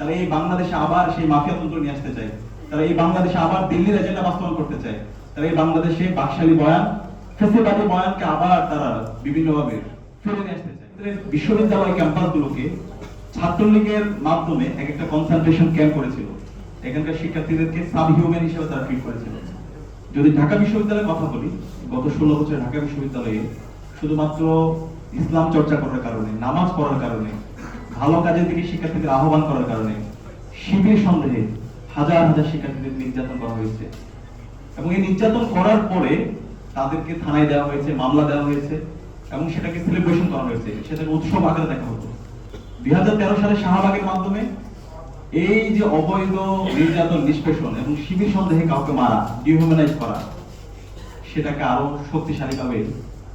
তারা এই বাংলাদেশে আবার সেই মাফিয়া তন্ত্র নিয়ে আসতে চায়। তারা এই বাংলাদেশে আবার দিল্লির এজেন্ডা বাস্তবায়ন করতে চায়। তারা এই বাংলাদেশে বাকশালী বয়ান, ফেসিবাদী বয়ানকে আবার তারা বিভিন্নভাবে ফিরে নিয়ে আসতে চায়। বিশ্ববিদ্যালয় ক্যাম্পাসগুলোকে ছাত্রলীগের মাধ্যমে এক একটা কনসেন্ট্রেশন ক্যাম্প করেছিল। এখানকার শিক্ষার্থীদেরকে সাব হিউম্যান হিসেবে তারা ট্রিট করেছিল। যদি ঢাকা বিশ্ববিদ্যালয়ের কথা বলি, গত ষোলো বছর ঢাকা বিশ্ববিদ্যালয়ে শুধুমাত্র ইসলাম চর্চা করার কারণে, নামাজ পড়ার কারণে ভালো কাজের দিকে শিক্ষার্থীদের আহ্বান করার কারণে শিবির সন্দেহে হাজার হাজার শিক্ষার্থীদের নির্যাতন করা হয়েছে। এবং এই নির্যাতন করার পরে তাদেরকে থানায় দেওয়া হয়েছে, মামলা দেওয়া হয়েছে এবং সেটাকে সেলিব্রেশন করা হয়েছে। সেটাকে উৎসব আকারে দেখা হতো। দুই সালে শাহবাগের মাধ্যমে এই যে অবৈধ নির্যাতন, নিষ্পেষণ এবং শিবির সন্দেহে কাউকে মারা ডিহিউম্যানাইজ করা, সেটাকে আরও শক্তিশালী ভাবে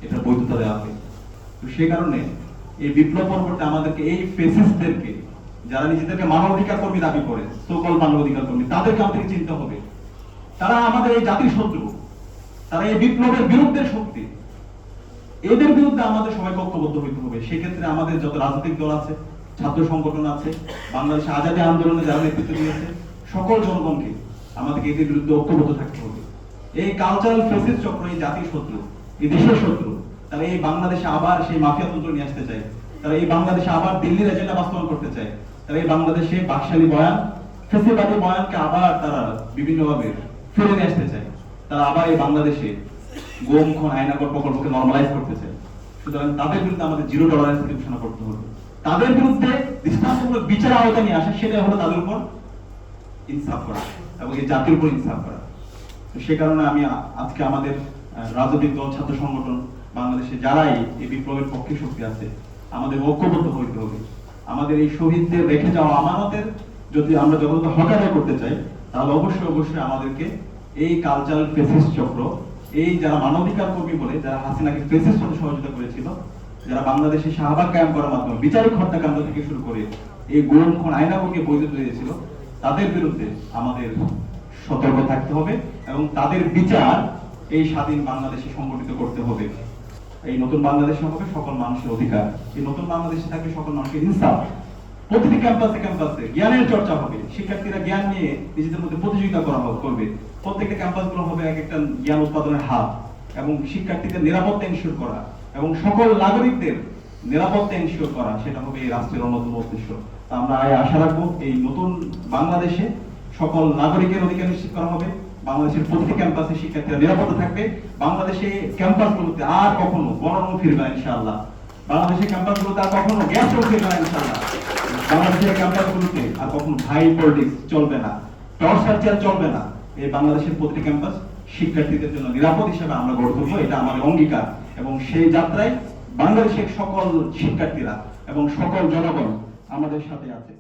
এটা বৈধতা দেওয়া হবে তো সে কারণে এই বিপ্লব পরবর্তী আমাদেরকে, এই ফেসিসদেরকে যারা নিজেদেরকে মানবাধিকার কর্মী দাবি করে সকল মানবাধিকার কর্মী, তাদেরকে আমাদেরকে চিনতে হবে। তারা আমাদের এই জাতির শত্রু। তারা এই বিপ্লবের বিরুদ্ধে শক্তি। এদের বিরুদ্ধে আমাদের সবাই ঐক্যবদ্ধ হইতে হবে। সেক্ষেত্রে আমাদের যত রাজনৈতিক দল আছে, ছাত্র সংগঠন আছে, বাংলাদেশ আজাদী আন্দোলনে যারা নেতৃত্ব দিয়েছে, সকল জনগণকে আমাদেরকে এদের বিরুদ্ধে ঐক্যবদ্ধ থাকতে হবে। এই কালচারাল ফেসিস চক্র, এই জাতির শত্রু, এই দেশের শত্রু তারা এই বাংলাদেশে আবার সেই মাফিয়া তন্ত্র নিয়ে আসতে চায়। তারা এই বাংলাদেশে আবার দিল্লির এজেন্ডা বাস্তবায়ন করতে চায়। তারা এই বাংলাদেশে বাকশালী বয়ান, ফেসিবাদী বয়ানকে আবার তারা বিভিন্নভাবে ফিরে নিয়ে আসতে চায়। তারা আবার এই বাংলাদেশে গোম, খন আয়নাগর প্রকল্পকে নর্মালাইজ করতে চায়। সুতরাং তাদের বিরুদ্ধে আমাদের জিরো টলারেন্স ঘোষণা করতে হবে। তাদের বিরুদ্ধে দৃষ্টান্তমূলক বিচার আওতা নিয়ে আসে সেটা হলো তাদের উপর ইনসাফ করা এবং এই জাতির উপর ইনসাফ করা। সে কারণে আমি আজকে আমাদের রাজনৈতিক দল, ছাত্র সংগঠন বাংলাদেশে যারাই এই বিপ্লবের পক্ষে শক্তি আছে, আমাদের ঐক্যবদ্ধ হইতে হবে। আমাদের এই শহীদদের রেখে যাওয়া আমানতের যদি আমরা যতটা হকাদায় করতে চাই, তাহলে অবশ্যই অবশ্যই আমাদেরকে এই কালচারাল ফেসিস চক্র, এই যারা মানবাধিকার কর্মী বলে, যারা হাসিনাকে ফেসিস হতে সহযোগিতা করেছিল, যারা বাংলাদেশে শাহবাগ কায়েম করার মাধ্যমে বিচারিক হত্যাকাণ্ড থেকে শুরু করে এই গোম খুন আইনাগরকে বৈধতা দিয়েছিল, তাদের বিরুদ্ধে আমাদের সতর্ক থাকতে হবে এবং তাদের বিচার এই স্বাধীন বাংলাদেশে সংগঠিত করতে হবে। এই নতুন বাংলাদেশে হবে সকল মানুষের অধিকার, এই নতুন বাংলাদেশে থাকবে সকল মানুষের ইনসাফ। প্রতিটি ক্যাম্পাসে ক্যাম্পাসে জ্ঞানের চর্চা হবে, শিক্ষার্থীরা জ্ঞান নিয়ে নিজেদের মধ্যে প্রতিযোগিতা করা হবে করবে। প্রত্যেকটা ক্যাম্পাসগুলো হবে এক একটা জ্ঞান উৎপাদনের হাব এবং শিক্ষার্থীদের নিরাপত্তা এনশিওর করা এবং সকল নাগরিকদের নিরাপত্তা এনশিওর করা, সেটা হবে এই রাষ্ট্রের অন্যতম উদ্দেশ্য। আমরা আশা রাখব, এই নতুন বাংলাদেশে সকল নাগরিকের অধিকার নিশ্চিত করা হবে। বাংলাদেশের প্রতিটি ক্যাম্পাসে শিক্ষার্থীরা নিরাপদে থাকবে। বাংলাদেশে ক্যাম্পাসগুলোতে আর কখনো গণরম ফিরবে ইনশাআল্লাহ। বাংলাদেশের ক্যাম্পাসগুলোতে আর কখনো গ্যাস ফিরবে না, ইনশাআল্লাহ। বাংলাদেশের ক্যাম্পাসগুলোতে আর কখনো ভাই পলিটিক্স চলবে না টর্চার চলবে না। এই বাংলাদেশের প্রতিটি ক্যাম্পাস শিক্ষার্থীদের জন্য নিরাপদ হিসেবে আমরা গড়ে তুলবো, এটা আমাদের অঙ্গীকার। এবং সেই যাত্রায় বাংলাদেশের সকল শিক্ষার্থীরা এবং সকল জনগণ আমাদের সাথে আছে।